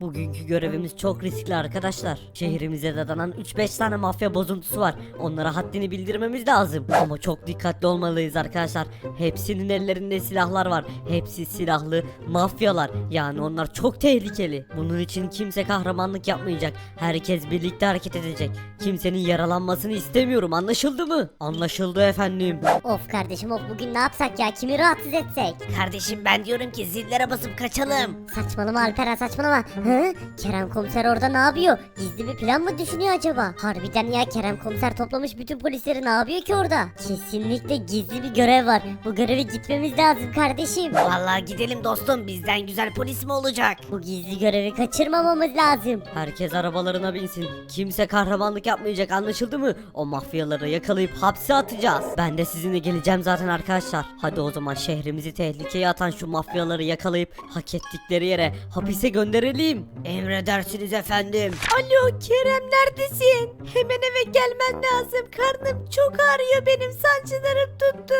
Bugünkü görevimiz çok riskli arkadaşlar. Şehrimize dadanan 3-5 tane mafya bozuntusu var. Onlara haddini bildirmemiz lazım. Ama çok dikkatli olmalıyız arkadaşlar. Hepsinin ellerinde silahlar var. Hepsi silahlı mafyalar. Yani onlar çok tehlikeli. Bunun için kimse kahramanlık yapmayacak. Herkes birlikte hareket edecek. Kimsenin yaralanmasını istemiyorum. Anlaşıldı mı? Anlaşıldı efendim. Of kardeşim of bugün ne yapsak ya kimi rahatsız etsek? Kardeşim ben diyorum ki zillere basıp kaçalım. Saçmalama Alperen saçmalama. Hı? Kerem komiser orada ne yapıyor? Gizli bir plan mı düşünüyor acaba? Harbiden ya Kerem komiser toplamış bütün polisleri ne yapıyor ki orada? Kesinlikle gizli bir görev var. Bu göreve gitmemiz lazım kardeşim. Vallahi gidelim dostum bizden güzel polis mi olacak? Bu gizli görevi kaçırmamamız lazım. Herkes arabalarına binsin. Kimse kahramanlık yapmayacak anlaşıldı mı? O mafyaları yakalayıp hapse atacağız. Ben de sizinle geleceğim zaten arkadaşlar. Hadi o zaman şehrimizi tehlikeye atan şu mafyaları yakalayıp hak ettikleri yere hapise gönderelim. Emredersiniz efendim. Alo Kerem neredesin? Hemen eve gelmen lazım. Karnım çok ağrıyor benim sancılarım tuttu.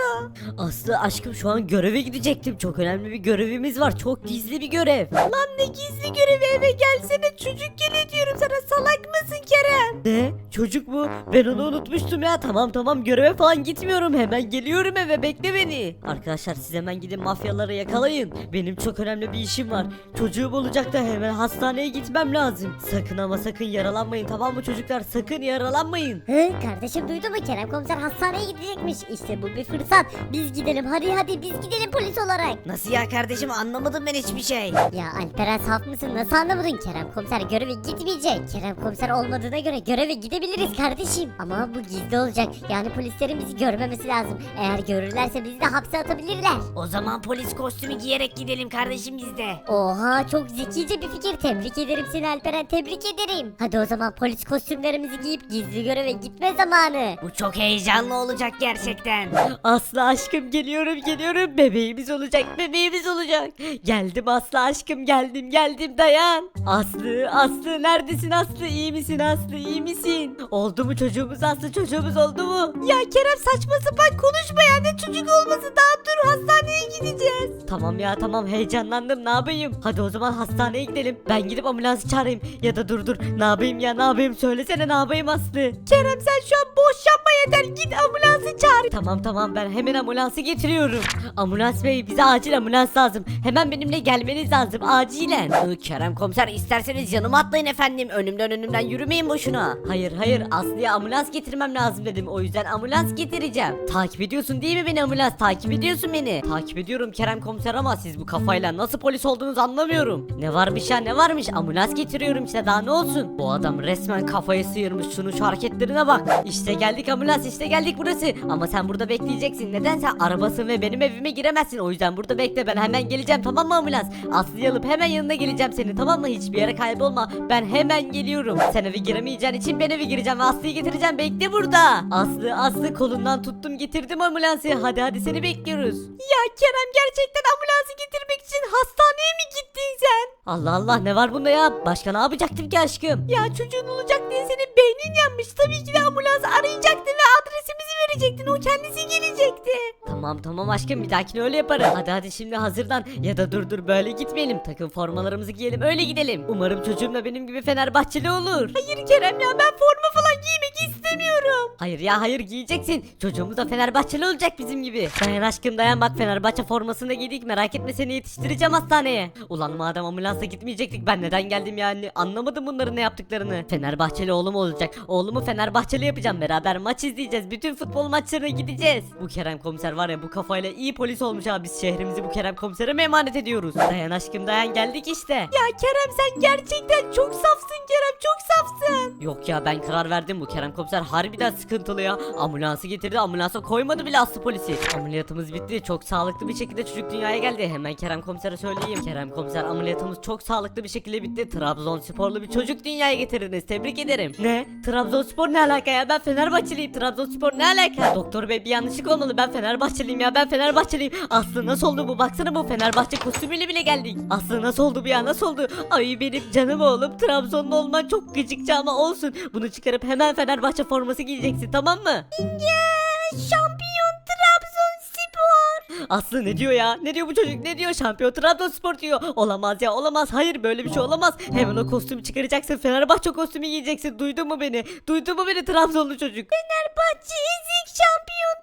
Aslı aşkım şu an göreve gidecektim. Çok önemli bir görevimiz var. Çok gizli bir görev. Lan ne gizli görevi eve gelsene çocuk geliyor diyorum sana salak mısın Kerem? Ne? Çocuk mu? Ben onu unutmuştum ya. Tamam tamam göreve falan gitmiyorum. Hemen geliyorum eve bekle beni. Arkadaşlar siz hemen gidin mafyaları yakalayın. Benim çok önemli bir işim var. Çocuğum olacak da hemen hastaneye gitmem lazım. Sakın ama sakın yaralanmayın tamam mı çocuklar? Sakın yaralanmayın. Hı? Kardeşim duydu mu Kerem komiser hastaneye gidecekmiş. İşte bu bir fırsat. Biz gidelim hadi hadi biz gidelim polis olarak. Nasıl ya kardeşim anlamadım ben hiçbir şey. Ya Alperen saf mısın? Nasıl anlamadın? Kerem komiser göreve gitmeyecek. Kerem komiser olmadığına göre göreve gidebiliriz kardeşim. Ama bu gizli olacak. Yani polislerin bizi görmemesi lazım. Eğer görürlerse bizi de hapse atabilirler. O zaman polis kostümü giyerek gidelim kardeşim biz de. Oha çok zekice bir fikir. Tebrik ederim seni Alperen tebrik ederim. Hadi o zaman polis kostümlerimizi giyip gizli göreve gitme zamanı. Bu çok heyecanlı olacak gerçekten. Aslı aşkım geliyorum geliyorum bebeğimiz olacak bebeğimiz olacak. Geldim Aslı aşkım geldim geldim dayan. Aslı Aslı neredesin Aslı iyi misin Aslı iyi misin? Oldu mu çocuğumuz Aslı çocuğumuz oldu mu? Ya Kerem saçma sapan konuşma ya ne çocuk olması daha dur hastaneye gideceğiz. Tamam ya tamam heyecanlandım ne yapayım? Hadi o zaman hastaneye gidelim. Ben gidip ambulansı çağırayım. Ya da dur dur ne yapayım ya ne yapayım söylesene ne yapayım Aslı. Kerem sen şu an boş yapma yeter git ambulansı çağır. Tamam tamam ben hemen ambulansı getiriyorum. Ambulans bey bize acil ambulans lazım. Hemen benimle gelmeniz lazım acilen. Ee, Kerem komiser isterseniz yanıma atlayın efendim. Önümden önümden yürümeyin boşuna. Hayır hayır Aslı'ya ambulans getirmem lazım dedim. O yüzden ambulans getireceğim. Takip ediyorsun değil mi beni ambulans? Takip ediyorsun beni. Takip ediyorum Kerem komiser ama siz bu kafayla nasıl polis olduğunuzu anlamıyorum. Ne varmış ya ne varmış? Ambulans getiriyorum işte daha ne olsun? Bu adam resmen kafayı sıyırmış. Şunun şu hareketlerine bak. İşte geldik ambulans işte geldik burası. Ama sen burada bekleyeceksin. Neden sen arabasın ve benim evime giremezsin. O yüzden burada bekle ben hemen geleceğim tamam mı ambulans? Aslı'yı alıp hemen yanına geleceğim seni tamam mı? Hiçbir yere kaybolma. Ben hemen geliyorum. Sen eve giremeyeceğin için ben eve gireceğim Aslı'yı getireceğim. Bekle burada. Aslı Aslı kolundan tuttum getirdim ambulansı. Hadi hadi seni bekliyoruz. Ya Kerem gerçekten ambulansı getirmek için hastaneye mi gittin sen? Allah Allah ne var bunda ya? Başka ne yapacaktım ki aşkım? Ya çocuğun olacak diye senin beynin yanmış. Tabii ki de ambulansı arayacaktın ve adresimizi verecektin. O kendisi gelecekti. Tamam tamam aşkım bir dahakine öyle yaparım. Hadi hadi şimdi hazırdan ya da dur dur böyle gitmeyelim. Takım formalarımızı giyelim öyle gidelim. Umarım çocuğum da benim gibi Fenerbahçeli olur. Hayır Kerem ya ben forma falan giymek istemiyorum. Hayır ya hayır giyeceksin. Çocuğumuz da Fenerbahçeli olacak bizim gibi. Dayan aşkım dayan bak Fenerbahçe formasını giydik merak etme seni yetiştireceğim hastaneye. Ulan madem ambulansa gitmeyecektik ben neden geldim yani anlamadım bunların ne yaptıklarını. Fenerbahçeli oğlum olacak. Oğlumu Fenerbahçeli yapacağım beraber maç izleyeceğiz. Bütün futbol maçlarına gideceğiz. Bu Kerem komiser var ya bu kafayla iyi polis olmuş abi biz şehrimizi bu Kerem komisere mi emanet ediyoruz? Dayan aşkım dayan geldik işte. Ya Kerem sen gerçekten çok safsın Kerem çok safsın. Yok ya ben karar verdim bu Kerem komiser harbiden sıkıntılı ya. Ambulansı getirdi ambulansa koymadı bile aslı polisi. Ameliyatımız bitti çok sağlıklı bir şekilde çocuk dünyaya geldi. Hemen Kerem komisere söyleyeyim. Kerem komiser ameliyatımız çok sağlıklı bir şekilde bitti. Trabzonsporlu bir çocuk dünyaya getirdiniz. Tebrik ederim. Ne? Trabzonspor ne alaka ya? Ben Fenerbahçeliyim. Trabzonspor ne alaka? Doktor bey bir yanlışlık olmalı. Ben Fenerbahçeliyim ya. Ben Fenerbahçeliyim. Aslı nasıl oldu bu? Baksana bu Fenerbahçe kostümüyle bile geldik. Aslı nasıl oldu bu ya? Nasıl oldu? Ay benim canım oğlum. Trabzonlu olman çok gıcıkça ama olsun. Bunu çıkarıp hemen Fenerbahçe forması giyeceksin tamam mı? şampiyon Trabzonspor. Aslı ne diyor ya? Ne diyor bu çocuk? Ne diyor? Şampiyon Trabzonspor diyor. Olamaz ya olamaz. Hayır böyle bir şey olamaz. Hemen o kostümü çıkaracaksın. Fenerbahçe kostümü giyeceksin. Duydun mu beni? Duydun mu beni Trabzonlu çocuk? Fenerbahçe ezik şampiyon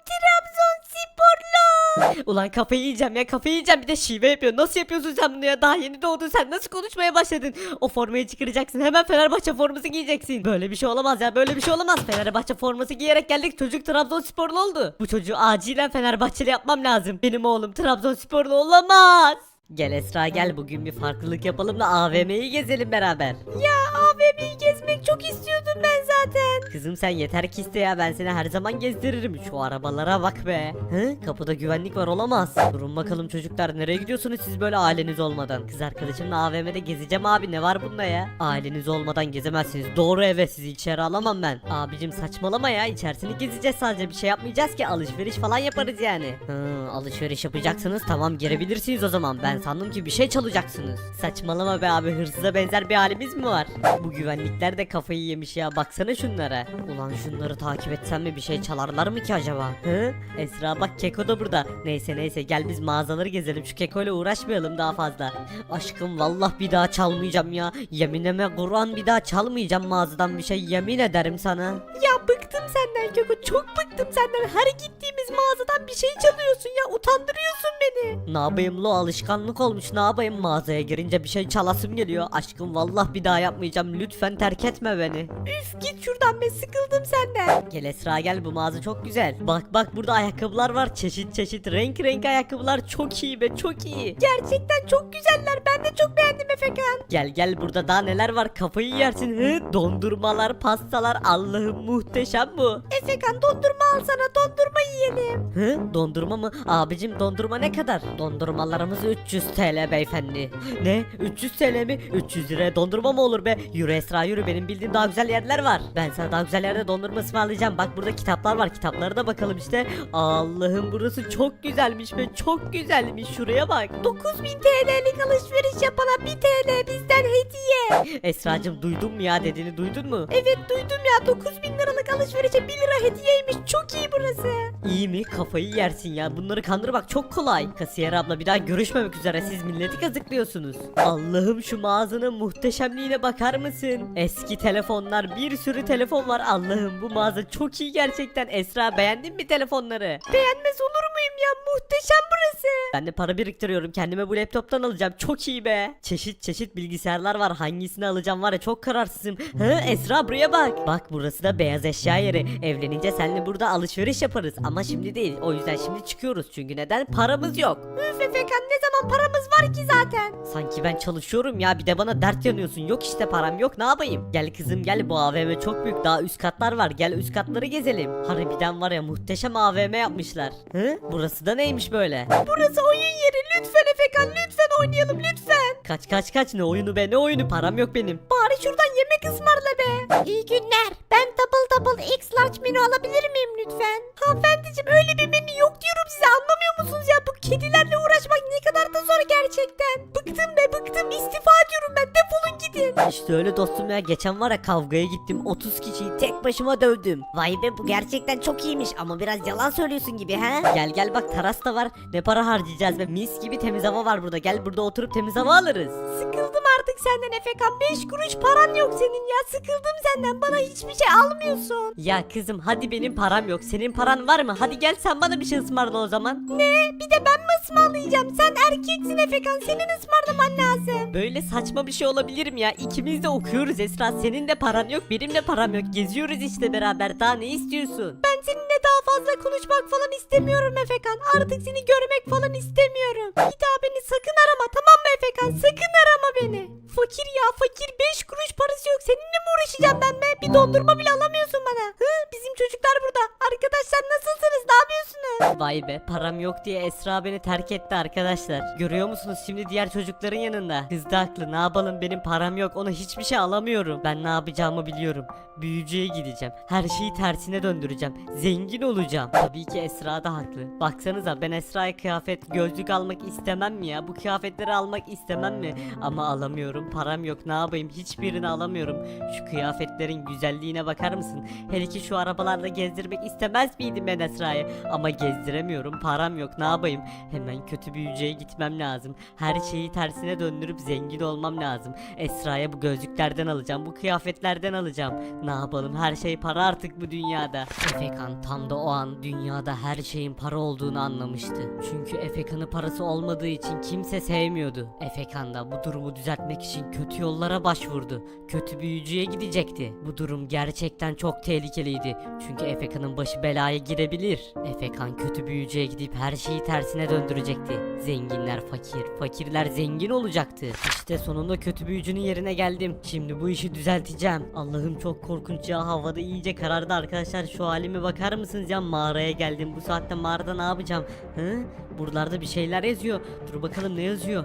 Trabzonsporlu. Ulan kafayı yiyeceğim ya kafayı yiyeceğim bir de şive yapıyor. Nasıl yapıyorsun sen bunu ya? Daha yeni doğdun sen nasıl konuşmaya başladın? O formayı çıkaracaksın hemen Fenerbahçe forması giyeceksin. Böyle bir şey olamaz ya böyle bir şey olamaz. Fenerbahçe forması giyerek geldik çocuk Trabzonsporlu oldu. Bu çocuğu acilen Fenerbahçeli yapmam lazım. Benim oğlum Trabzonsporlu olamaz. Gel Esra gel bugün bir farklılık yapalım da AVM'yi gezelim beraber. Ya AVM'yi gezmek çok istiyordum ben zaten. Kızım sen yeter ki iste ya ben seni her zaman gezdiririm. Şu arabalara bak be. Hı? Kapıda güvenlik var olamaz. Durun bakalım çocuklar nereye gidiyorsunuz siz böyle aileniz olmadan? Kız arkadaşımla AVM'de gezeceğim abi ne var bunda ya? Aileniz olmadan gezemezsiniz. Doğru eve sizi içeri alamam ben. Abicim saçmalama ya içerisini gezeceğiz sadece bir şey yapmayacağız ki alışveriş falan yaparız yani. Hı, alışveriş yapacaksınız tamam girebilirsiniz o zaman. Ben sandım ki bir şey çalacaksınız. Saçmalama be abi hırsıza benzer bir halimiz mi var? Bu güvenlikler de kafayı yemiş ya baksana şunlara. Ulan şunları takip etsem mi bir şey çalarlar mı ki acaba? Hı? Esra bak Keko da burada. Neyse neyse gel biz mağazaları gezelim şu Keko ile uğraşmayalım daha fazla. Aşkım vallah bir daha çalmayacağım ya. Yeminime Kur'an bir daha çalmayacağım mağazadan bir şey yemin ederim sana. Ya bıktım senden Koko çok bıktım senden. Her gittiğimiz mağazadan bir şey çalıyorsun ya utandırıyorsun beni. Ne yapayım lo alışkanlık olmuş ne yapayım mağazaya girince bir şey çalasım geliyor. Aşkım vallah bir daha yapmayacağım lütfen terk etme beni. Üf git şuradan be sıkıldım senden. Gel Esra gel bu mağaza çok güzel. Bak bak burada ayakkabılar var çeşit çeşit renk renk ayakkabılar çok iyi be çok iyi. Gerçekten çok güzeller ben de çok beğendim Efekan. Gel gel burada daha neler var kafayı yersin. Hı? Dondurmalar pastalar Allah'ım muhteşem bu. Efekan dondurma al sana dondurma yiyelim. Hı? Dondurma mı? Abicim dondurma ne kadar? Dondurmalarımız 300 TL beyefendi. Ne? 300 TL mi? 300 liraya dondurma mı olur be? Yürü Esra yürü benim bildiğim daha güzel yerler var. Ben sana daha güzel yerde dondurma ısmarlayacağım. Bak burada kitaplar var. Kitaplara da bakalım işte. Allah'ım burası çok güzelmiş be. Çok güzelmiş. Şuraya bak. 9000 TL'lik alışveriş yapana 1 TL bizden hediye. Esracım duydun mu ya dediğini duydun mu? Evet duydum ya 9000 liralık alışverişe 1 lira hediyeymiş çok iyi burası. İyi mi? Kafayı yersin ya. Bunları kandırmak çok kolay. Kasiyer abla bir daha görüşmemek üzere. Siz milleti kazıklıyorsunuz. Allah'ım şu mağazanın muhteşemliğine bakar mısın? Eski telefonlar, bir sürü telefon var. Allah'ım bu mağaza çok iyi gerçekten. Esra beğendin mi telefonları? Beğenmez olur muyum ya muhteşem burası. Ben de para biriktiriyorum. Kendime bu laptoptan alacağım. Çok iyi be. Çeşit çeşit bilgisayarlar var. Hangisini alacağım var ya çok kararsızım. Hı Esra buraya bak. Bak burası da beyaz eşya yeri. Evlenince seninle burada alışveriş yaparız. Ama şimdi değil. O yüzden şimdi çıkıyoruz. Çünkü neden? Paramız yok. Üf Efekan ne zaman paramız var ki zaten. Sanki ben çalışıyorum ya bir de bana dert yanıyorsun. Yok işte param yok ne yapayım? Gel kızım gel bu AVM çok büyük daha üst katlar var. Gel üst katları gezelim. Harbiden var ya muhteşem AVM yapmışlar. Hı? Burası da neymiş böyle? Burası oyun yeri lütfen Efekan lütfen oynayalım lütfen. Kaç kaç kaç ne oyunu be ne oyunu param yok benim. Bari şuradan yemek ısmarla be. İyi günler. Ben double double X large menü alabilir miyim lütfen? Hanımefendiciğim öyle bir menü yok diyorum size anlamıyor musunuz ya? Bu kedilerle uğraşmak ne kadar da zor gerçekten. Bıktım be bıktım istifa ediyorum ben defolun gidin. İşte öyle dostum ya geçen var ya kavgaya gittim 30 kişiyi tek başıma dövdüm. Vay be bu gerçekten çok iyiymiş ama biraz yalan söylüyorsun gibi ha? Gel gel bak teras da var ne para harcayacağız be mis gibi temiz hava var burada gel burada oturup temiz hava alırız. Sıkıldım artık senden Efekan. 5 kuruş paran yok senin ya. Sıkıldım senden. Bana hiçbir şey almıyorsun. Ya kızım hadi benim param yok senin paran var mı hadi gel sen bana bir şey ısmarla o zaman. Ne? Bir de ben mi ısmarlayacağım? Sen erkeksin Efekan. Senin ısmarlaman lazım. Böyle saçma bir şey olabilir mi ya? İkimiz de okuyoruz Esra. Senin de paran yok, benim de param yok. Geziyoruz işte beraber. Daha ne istiyorsun? Ben seninle daha fazla konuşmak falan istemiyorum Efekan. Artık seni görmek falan istemiyorum. Bir daha beni sakın arama tamam mı Efekan? Sakın arama beni. Fakir ya fakir 5 kuruş parası yok. Seninle mi uğraşacağım ben be? Bir dondurma bile alamıyorsun bana. Hı? Bizim çocuklar burada. Arkadaşlar nasılsınız? Ne yapıyorsunuz? Vay be, param yok diye Esra beni terk etti arkadaşlar. Görüyor musunuz şimdi diğer çocukların yanında? Kız da haklı. Ne yapalım? Benim param yok. Ona hiçbir şey alamıyorum. Ben ne yapacağımı biliyorum. Büyücüye gideceğim. Her şeyi tersine döndüreceğim. Zengin olacağım. Tabii ki Esra da haklı. Baksanıza ben Esra'ya kıyafet, gözlük almak istemem mi ya? Bu kıyafetleri almak istemem mi? Ama alamıyorum. Param yok. Ne yapayım? Hiçbir hiçbirini alamıyorum. Şu kıyafetlerin güzelliğine bakar mısın? Hele ki şu arabalarla gezdirmek istemez miydim ben Esra'yı? Ama gezdiremiyorum param yok ne yapayım? Hemen kötü büyücüye gitmem lazım. Her şeyi tersine döndürüp zengin olmam lazım. Esra'ya bu gözlüklerden alacağım bu kıyafetlerden alacağım. Ne yapalım her şey para artık bu dünyada. Efekan tam da o an dünyada her şeyin para olduğunu anlamıştı. Çünkü Efekan'ın parası olmadığı için kimse sevmiyordu. Efekan da bu durumu düzeltmek için kötü yollara başvurdu. Kötü büyücüye gidecekti. Bu durum gerçekten çok tehlikeliydi. Çünkü Efekan'ın başı belaya girebilir. Efekan kötü büyücüye gidip her şeyi tersine döndürecekti. Zenginler fakir, fakirler zengin olacaktı. İşte sonunda kötü büyücünün yerine geldim. Şimdi bu işi düzelteceğim. Allah'ım çok korkunç ya havada iyice karardı arkadaşlar. Şu halime bakar mısınız ya mağaraya geldim. Bu saatte mağarada ne yapacağım? Hı? Buralarda bir şeyler yazıyor. Dur bakalım ne yazıyor?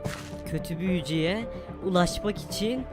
Kötü büyücüye ulaşmak için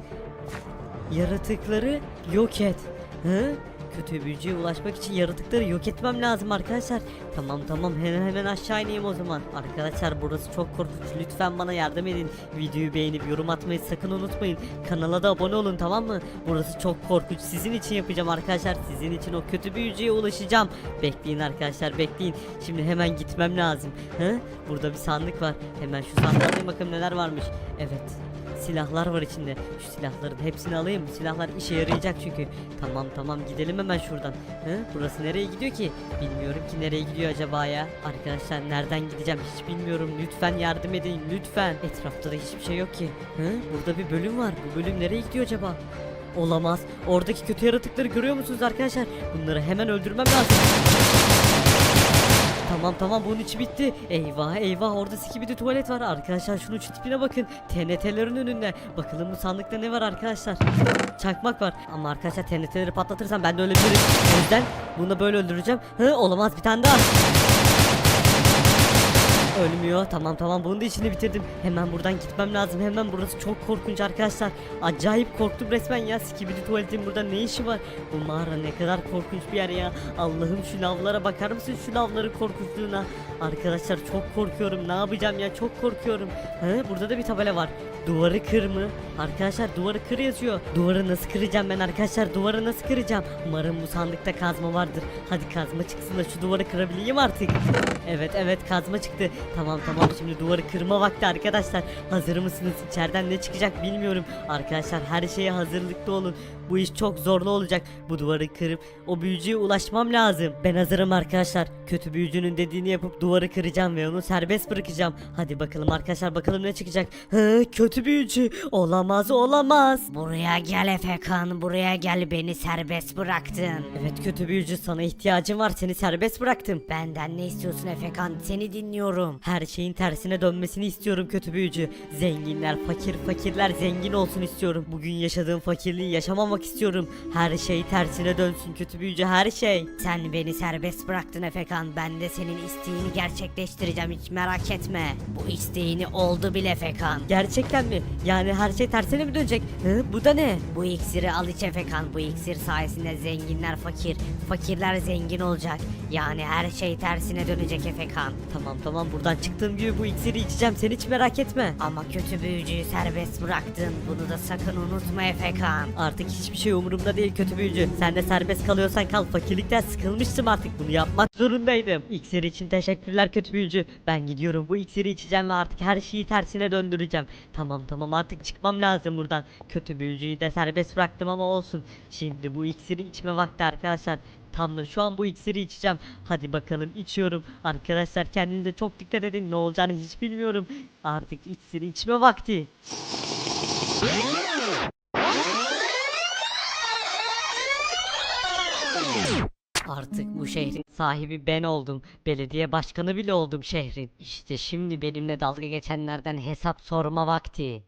yaratıkları yok et. Hı? Kötü büyücüye ulaşmak için yaratıkları yok etmem lazım arkadaşlar. Tamam tamam hemen hemen aşağı ineyim o zaman. Arkadaşlar burası çok korkunç. Lütfen bana yardım edin. Videoyu beğenip yorum atmayı sakın unutmayın. Kanala da abone olun tamam mı? Burası çok korkunç. Sizin için yapacağım arkadaşlar. Sizin için o kötü büyücüye ulaşacağım. Bekleyin arkadaşlar bekleyin. Şimdi hemen gitmem lazım. Hı? Burada bir sandık var. Hemen şu sandığa bakalım neler varmış. Evet. Silahlar var içinde. Şu silahların hepsini alayım. Silahlar işe yarayacak çünkü. Tamam tamam gidelim hemen şuradan. Hı? Burası nereye gidiyor ki? Bilmiyorum ki nereye gidiyor acaba ya. Arkadaşlar nereden gideceğim hiç bilmiyorum. Lütfen yardım edin lütfen. Etrafta da hiçbir şey yok ki. Hı? Burada bir bölüm var. Bu bölüm nereye gidiyor acaba? Olamaz. Oradaki kötü yaratıkları görüyor musunuz arkadaşlar? Bunları hemen öldürmem lazım. Tamam tamam bunun içi bitti. Eyvah eyvah orada sikibidi tuvalet var. Arkadaşlar şunun şu tipine bakın. TNT'lerin önünde. Bakalım bu sandıkta ne var arkadaşlar. Çakmak var. Ama arkadaşlar TNT'leri patlatırsam ben de ölebilirim. O yüzden bunu da böyle öldüreceğim. Hı olamaz bir tane daha. Ölmüyor. Tamam tamam bunun da işini bitirdim. Hemen buradan gitmem lazım. Hemen burası çok korkunç arkadaşlar. Acayip korktum resmen ya. Skibidi tuvaletin burada ne işi var? Bu mağara ne kadar korkunç bir yer ya. Allah'ım şu lavlara bakar mısın şu lavların korkunçluğuna? Arkadaşlar çok korkuyorum. Ne yapacağım ya? Çok korkuyorum. He, burada da bir tabela var. Duvarı kır mı? Arkadaşlar duvarı kır yazıyor. Duvarı nasıl kıracağım ben arkadaşlar? Duvarı nasıl kıracağım? Umarım bu sandıkta kazma vardır. Hadi kazma çıksın da şu duvarı kırabileyim artık. Evet evet kazma çıktı. Tamam tamam şimdi duvarı kırma vakti arkadaşlar. Hazır mısınız? İçeriden ne çıkacak bilmiyorum. Arkadaşlar her şeye hazırlıklı olun. Bu iş çok zorlu olacak. Bu duvarı kırıp o büyücüye ulaşmam lazım. Ben hazırım arkadaşlar. Kötü büyücünün dediğini yapıp duvarı kıracağım ve onu serbest bırakacağım. Hadi bakalım arkadaşlar bakalım ne çıkacak. Hı, kötü büyücü. Olamaz olamaz. Buraya gel Efekan buraya gel beni serbest bıraktın. Evet kötü büyücü sana ihtiyacım var seni serbest bıraktım. Benden ne istiyorsun Efekan seni dinliyorum. Her şeyin tersine dönmesini istiyorum kötü büyücü. Zenginler fakir, fakirler zengin olsun istiyorum. Bugün yaşadığım fakirliği yaşamamak istiyorum. Her şey tersine dönsün kötü büyücü her şey. Sen beni serbest bıraktın Efekan ben de senin isteğini gerçekleştireceğim hiç merak etme. Bu isteğini oldu bile Efekan. Gerçekten mi? Yani her şey tersine mi dönecek? Hı? Bu da ne? Bu iksiri al iç Efekan. Bu iksir sayesinde zenginler fakir, fakirler zengin olacak. Yani her şey tersine dönecek Efekan. Tamam tamam buradan çıktığım gibi bu iksiri içeceğim sen hiç merak etme. Ama kötü büyücüyü serbest bıraktın. Bunu da sakın unutma Efekan. Artık hiçbir şey umurumda değil kötü büyücü. Sen de serbest kalıyorsan kal. Fakirlikten sıkılmıştım artık. Bunu yapmak zorundaydım. İksir için teşekkürler kötü büyücü. Ben gidiyorum. Bu iksiri içeceğim ve artık her şeyi tersine döndüreceğim. Tamam tamam artık çıkmam lazım buradan. Kötü büyücüyü de serbest bıraktım ama olsun. Şimdi bu iksiri içme vakti arkadaşlar. Tam da şu an bu iksiri içeceğim. Hadi bakalım içiyorum. Arkadaşlar kendinize çok dikkat edin. Ne olacağını hiç bilmiyorum. Artık iksiri içme vakti. Artık bu şehrin sahibi ben oldum. Belediye başkanı bile oldum şehrin. İşte şimdi benimle dalga geçenlerden hesap sorma vakti.